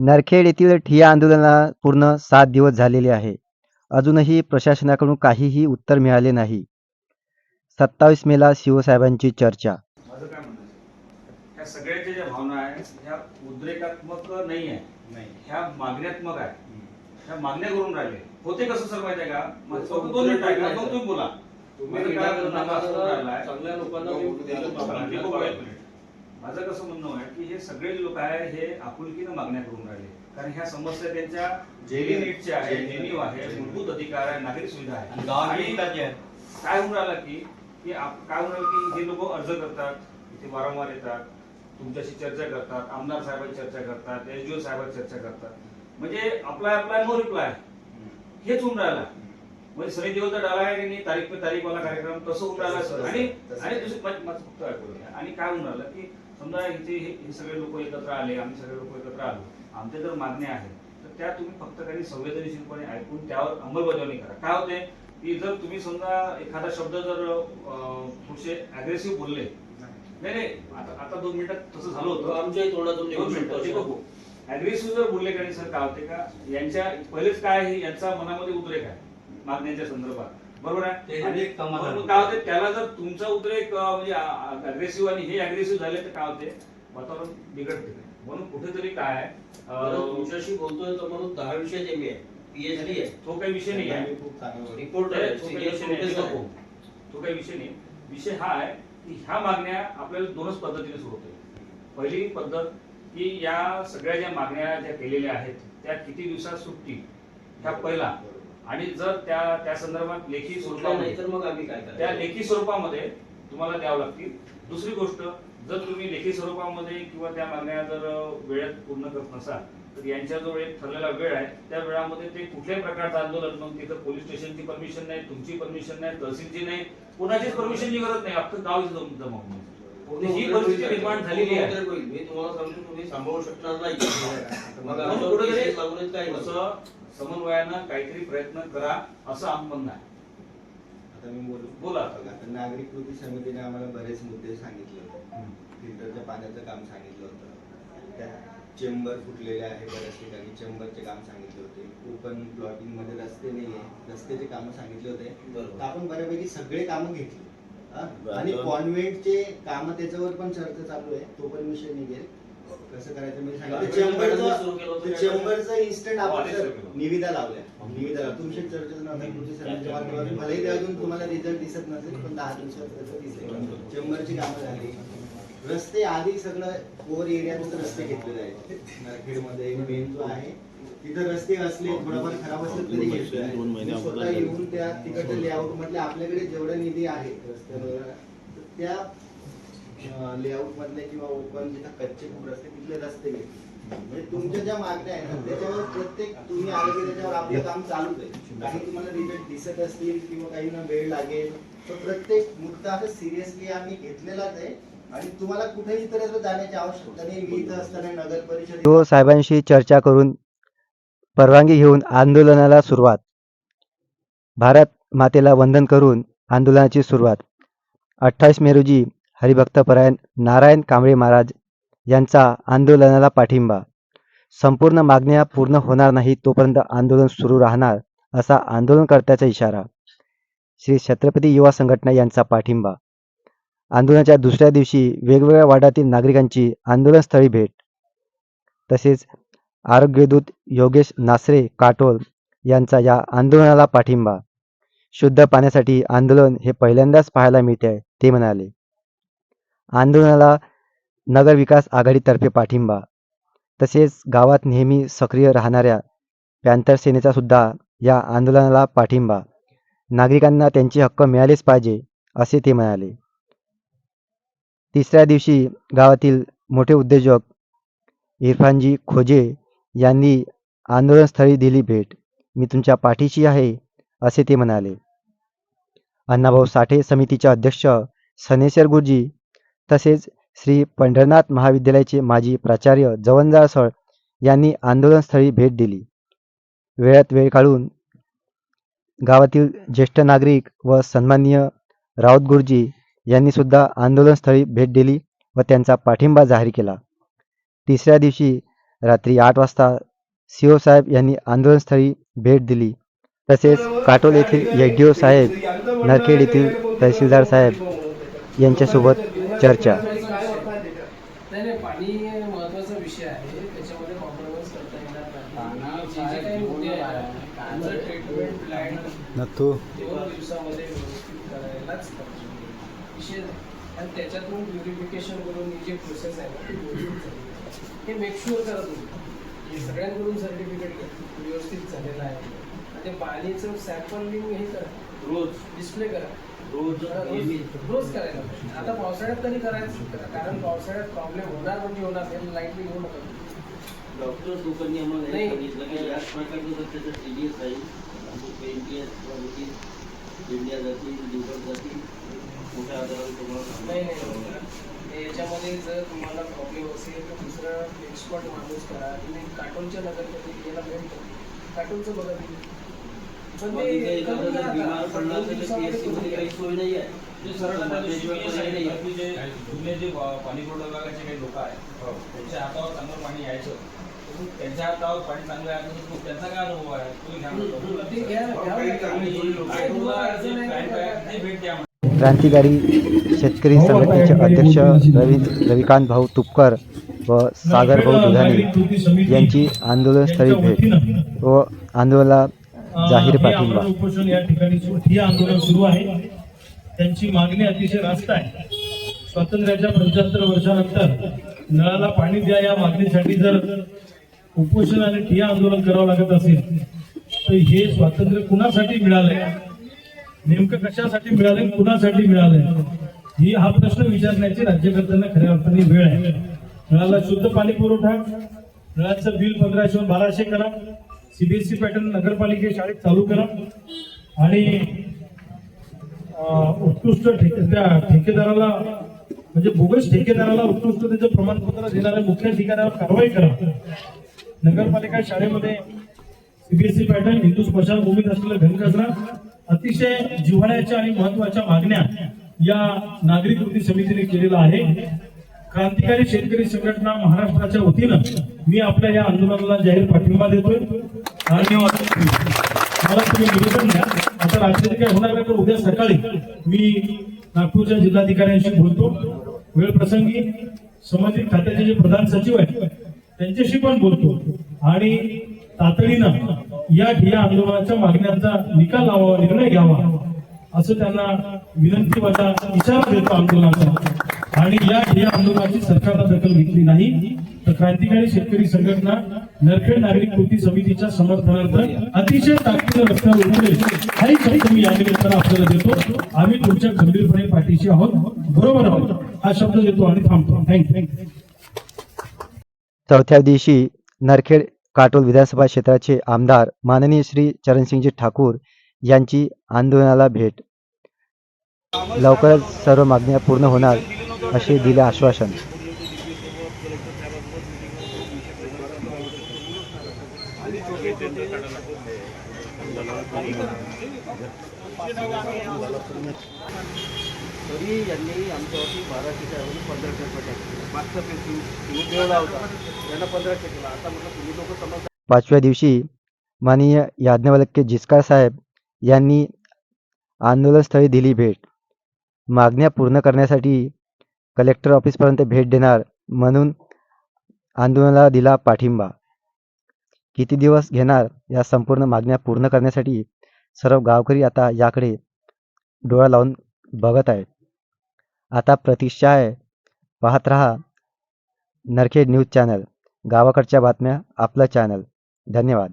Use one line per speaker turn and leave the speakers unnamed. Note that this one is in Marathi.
नरखेड येथील ठिय्या आंदोलनाला पूर्ण सात दिवस झालेले आहे. अजूनही प्रशासनाकडून काहीही उत्तर मिळाले नाही. सत्तावीस मेला शिवसाहेबांची चर्चा.
माझं काय म्हणणं आहे? ह्या सगळ्याच्या ज्या भावना आहेत ह्या उद्रेकात्मक नाही आहे.
नाही.
ह्या मागण्यात्मक आहे. ह्या मागण्या करून राहिले. होते कसं सर माहिती आहे का? मग फक्त दोन मिनिट आहे मग तुम्ही बोला.
तुम्ही
काय.
चांगल्या लोकांना
माझं कसं म्हणणं आहे की हे सगळे लोक आहे हे आपुलकीनं मागण्या करून राहिले. कारण ह्या समस्या त्यांच्या डेली नीडच्या आहे जेनीव आहे. मूलभूत अधिकार आहे नागरिक सुविधा आहे. काय होऊन राहिलं की काय होऊन राहिलं की हे लोक अर्ज करतात इथे वारंवार येतात तुमच्याशी चर्चा करतात आमदार साहेबांची चर्चा करतात एसडीओ साहेबांची चर्चा करतात. म्हणजे अप्लाय अप्लाय नो रिप्लाय हेच होऊन राहिलं. म्हणजे सनी देवता डाला आहे की तारीख पे तारीख वाला कार्यक्रम तसं होऊन राहिलं. सर आणि आणि दुसरी फक्त ऐकून. आणि काय होऊन राहिलं की समजा इथे हे सगळे लोक एकत्र आले आम्ही सगळे लोक एकत्र आलो. आमच्या जर मागण्या आहेत तर त्या तुम्ही फक्त काही संवेदनशीलपणे ऐकून त्यावर अंमलबजावणी करा. काय होते की जर तुम्ही समजा एखादा शब्द जर थोडेसे अग्रेसिव्ह बोलले. नाही नाही आता आता दोन मिनिटात तसं झालं होतं.
तोंडातून निघू
दोन मिनिटं, अग्रेसिव्ह जर बोलले का सर काय होते का? यांच्या पहिलेच काय आहे? यांचा मनामध्ये उद्रेक आहे. मागण्यांच्या संदर्भात. बरोबर आहे? आणि काय होते? त्याला जर तुमचा उद्रेक म्हणजे अग्रेसिव्ह आणि हे अग्रेसिव्ह झाले तर काय होते? वातावरण बिघडते. म्हणून कुठेतरी काय
तुमच्याशी बोलतोय तर म्हणून दहा विषय एम आहे पीएचडी आहे.
तो काही विषय नाही आहे.
रिपोर्ट आहे. प्रोफेसर
ते काही विषय नाही. विषय हा आहे की ह्या मागण्या आपल्याला दोनच पद्धतीने सुरू पहिली पद्धत की या सगळ्या ज्या मागण्या ज्या केलेल्या आहेत त्या किती दिवसात सुटतील? ह्या पहिला. आणि जर त्या त्या संदर्भात लेखी
नाही तर मग आम्ही काय
त्या लेखी स्वरूपामध्ये तुम्हाला द्यावं लागतील दुसरी गोष्ट जर तुम्ही लेखी स्वरूपामध्ये किंवा त्या मागण्या जर वेळेत पूर्ण करत नसाल तर यांच्याजवळ एक ठरलेला वेळ आहे त्या वेळामध्ये ते कुठल्याही प्रकारचं आंदोलन मग तिथं पोलीस स्टेशनची परमिशन नाही तुमची परमिशन नाही तहसीलची नाही कोणाचीच परमिशनची गरज नाही अख्खं गाव इथं जम- जमा होऊन जाईल. ही परिस्थिती निर्माण झालेली आहे.
मी तुम्हाला सांगतो तुम्ही सांभाळू शकणार नाही
समन्वयानं काहीतरी प्रयत्न करा असं म्हणणं आहे.
आता मी बोलू?
बोला.
आता नागरिक कृती समितीने आम्हाला बरेच मुद्दे सांगितले होते. फिल्टरच्या पाण्याचं काम सांगितलं होतं. त्या चेंबर फुटलेले आहे बऱ्याच ठिकाणी चेंबरचे काम सांगितले होते. ओपन प्लॉटिंगमध्ये रस्ते नाही आहे रस्त्याचे कामं सांगितले होते. तर आपण बऱ्यापैकी सगळे कामं घेतली. आणि कॉन्व्हेंटचे काम त्याच्यावर पण चर्चा चालू आहे. तो पण विषय निघेल. कसं करायचं मी सांगितलं
मॅडमने सुरू केलं होतं
चेंबरचं
काय
चेंबरचं इन्स्टंट
हो,
आपण सर. निविदा लावल्या. निविदा लावल्या. तुमच्या चर्चेचं नाव नाही कृती समितीच्या माध्यमातून भलेही ते अजून तुम्हाला रिझल्ट दिसत नसेल पण दहा दिवसात त्याचं दिसेल चेंबरची कामं झाली. रस्ते आधी सगळं कोर एरियात रस्ते घेतलेले आहेत. नरखेडमध्ये मेन जो आहे तिथं रस्ते असले थोडाफार खराब असले तरी घेतले स्वतः येऊन त्या तिकडच्या लेआउट मधले आपल्याकडे जेवढा निधी आहे रस्त्यावर त्या लेआउट मधले किंवा ओपन जिथं कच्चे खूप असते तिथले रस्ते घेतले म्हणजे तुमच्या ज्या मागण्या आहेत ना, त्याच्यावर प्रत्येक तुम्ही आले की त्याच्यावर आपलं काम चालूच आहे. काही तुम्हाला रिझल्ट दिसत असतील किंवा काही ना वेळ लागेल तर प्रत्येक मुद्दा असं सिरियसली आम्ही घेतलेलाच आहे. आणि तुम्हाला कुठेही इतर जाण्याची आवश्यकता नाही मी इथं असताना नगर परिषद
हो, साहेबांशी चर्चा करून परवानगी घेऊन आंदोलनाला सुरुवात. भारत मातेला वंदन करून आंदोलनाची सुरुवात. अठ्ठावीस मे रोजी हरिभक्तपरायण नारायण कांबळे महाराज यांचा आंदोलनाला पाठिंबा. संपूर्ण मागण्या पूर्ण होणार नाही तोपर्यंत आंदोलन सुरू राहणार असा आंदोलनकर्त्याचा इशारा. श्री छत्रपती युवा संघटना यांचा पाठिंबा. आंदोलनाच्या दुसऱ्या दिवशी वेगवेगळ्या वार्डातील नागरिकांची आंदोलनस्थळी भेट. तसेच आरोग्यदूत योगेश नासरे काटोल यांचा या आंदोलनाला पाठिंबा. शुद्ध पाण्यासाठी आंदोलन हे पहिल्यांदाच पाहायला मिळते आहे ते म्हणाले. आंदोलनाला नगर विकास आघाडीतर्फे पाठिंबा. तसेच गावात नेहमी सक्रिय राहणाऱ्या पॅन्थर सेनेचा सुद्धा या आंदोलनाला पाठिंबा. नागरिकांना त्यांचे हक्क मिळालेच पाहिजे असे ते म्हणाले. तिसऱ्या दिवशी गावातील मोठे उद्योजक इरफानजी खोजे यांनी आंदोलनस्थळी दिली भेट. मी तुमच्या पाठीशी आहे असे ते म्हणाले. अण्णाभाऊ साठे समितीचे अध्यक्ष सनेश्वर गुरुजी तसेच श्री पंढरनाथ महाविद्यालयाचे माजी प्राचार्य जवनजाळ सळ यांनी आंदोलनस्थळी भेट दिली. वेळात वेळ काढून गावातील ज्येष्ठ नागरिक व सन्माननीय राऊत गुरुजी यांनी सुद्धा आंदोलनस्थळी भेट दिली व त्यांचा पाठिंबा जाहीर केला. तिसऱ्या दिवशी रात्री आठ वाजता सीओ साहेब यांनी आंदोलनस्थळी भेट दिली. तसेच काटोल येथील एच साहेब नरखेड येथील तहसीलदार साहेब यांच्यासोबत चर्चा.
नाही नाही पाणी महत्त्वाचा विषय आहे. त्याच्यामध्ये कॉम्प्रोमाइज करता येणार दोन दिवसामध्ये व्यवस्थित करायलाच विषय. आणि त्याच्यातून प्युरिफिकेशन करून ही जी प्रोसेस आहे ना ती हे मेक शुअर करा तुम्ही. हे सगळ्यांकडून सर्टिफिकेट व्यवस्थित झालेलं आहे. आणि ते पाणीचं सॅम्पलिंग हे करा.
रोज.
डिस्प्ले करा.
रोज
रोज करायला पाहिजे. आता पावसाळ्यात तरी करायचं कारण पावसाळ्यात प्रॉब्लेम होणार म्हणजे होणार हे लाईटली घेऊ नका
डॉक्टर लोकांनी आम्हाला हे
नाही.
सांगितलं की याच प्रकारचं जर त्याचं सिरियस आहे पेनटीएस इंडिया जातील लिव्हर जातील मोठ्या आजारावर तुम्हाला
नाही. नाही याच्यामध्ये जर तुम्हाला प्रॉब्लेम असेल तर दुसरं एक्सपर्ट माणूस करा तुम्ही काटोलच्या नगरपालिकेला भेट द्या काटोलचं बघा तुम्ही
बिमार तर मध्ये. काही सोय नाही आहे.
जे सरळ जे. आपली जे जुने जे पा- पाणी पुरवठा विभागाचे काही लोक आहेत त्यांच्या हातावर चांगलं पाणी यायचं. त्यांच्या हातावर पाणी चांगलं यायचं त्यांचा काय अनुभव आहे? तुम्ही भेट द्या
क्रांतिकारी शेतकरी संघटनेचे अध्यक्ष रवी रविकांत भाऊ तुपकर व सागर भाऊ दुधाणे यांची आंदोलनस्थळी भेट व आंदोलनाला जाहीर
हे
पाठिंबा
उपोषण या ठिकाणी ठिय्या आंदोलन सुरू आहे. त्यांची मागणी अतिशय रास्त आहे. स्वातंत्र्याच्या पंच्याहत्तर वर्षानंतर नळाला पाणी द्या या मागणीसाठी जर उपोषण आणि ठिय्या आंदोलन करावं लागत असेल तर हे स्वातंत्र्य कुणासाठी मिळालंय? नेमकं कशासाठी मिळालंय कुणासाठी मिळालंय? ही हा प्रश्न विचारण्याची राज्यकर्त्यांना खऱ्या अर्थाने वेळ आहे. नळाला शुद्ध पाणी पुरवठा नळाचं बिल पंधराशे बाराशे करा. सीबीएसई पॅटर्न नगरपालिके शाळेत चालू करा. आणि उत्कृष्ट ठेके त्या ठेकेदाराला म्हणजे बोगस ठेकेदाराला उत्कृष्ट त्याचं प्रमाणपत्र देणाऱ्या मुख्य ठिकाणावर कारवाई करा. नगरपालिका शाळेमध्ये सीबीएसई पॅटर्न हिंदू स्मशानभूमीत असलेला घनकचरा अतिशय जिव्हाळ्याच्या आणि महत्त्वाच्या मागण्या या नागरिक कृती समितीने केलेला आहे क्रांतिकारी शेतकरी संघटना महाराष्ट्राच्या वतीनं मी आपल्या या आंदोलनाला जाहीर पाठिंबा देतोय. आणि मला तुम्ही निवेदन द्या. आता रात्री काय होणार नाही तर उद्या सकाळी मी नागपूरच्या जिल्हाधिकाऱ्यांशी बोलतो. वेळ प्रसंगी संबंधित खात्याचे जे प्रधान सचिव आहेत त्यांच्याशी पण बोलतो. आणि तातडीनं या ठिया आंदोलनाच्या मागण्यांचा निकाल लावावा निर्णय घ्यावा असं त्यांना विनंती माझा इशारा देतो आंदोलनाचा. आणि या ठिया आंदोलनाची सरकारला दखल घेतली नाही तर क्रांतिकारी शेतकरी संघटना नरखेड नागरिक कृती समितीच्या समर्थनार्थ अतिशय ताकदीनं रस्त्यावर उतरेल. हाही शब्द मी या निमित्तानं आपल्याला देतो. आम्ही तुमच्या खंबीरपणे पाठीशी आहोत. बरोबर आहोत. हा शब्द देतो आणि थांबतो. थँक्यू
चौथ्या दिवशी नरखेड काटोल विधानसभा क्षेत्राचे आमदार माननीय श्री चरणसिंगजी ठाकूर यांची आंदोलनाला भेट. लवकरच सर्व मागण्या पूर्ण होणार. असे दिले आश्वासन.
तरी यांनी आमच्यावरती बाराशेच्या ऐवजी पंधराशे रुपये टाकले मागचा पेन्सिल ठेवला होता. यांना पंधराशे केला आता म्हटलं तुम्ही लोक समजता.
पाचव्या दिवशी माननीय याज्ञवल्क्य जिचकार साहेब यांनी आंदोलनस्थळी दिली भेट. मागण्या पूर्ण करण्यासाठी कलेक्टर ऑफिसपर्यंत भेट देणार म्हणून आंदोलनाला दिला पाठिंबा. किती दिवस घेणार या संपूर्ण मागण्या पूर्ण करण्यासाठी सर्व गावकरी आता याकडे डोळा लावून बघत आहेत. आता प्रतीक्षा आहे पाहत रहा नरखेड न्यूज चॅनल गावाकडच्या बातम्या आपलं चॅनल. धन्यवाद.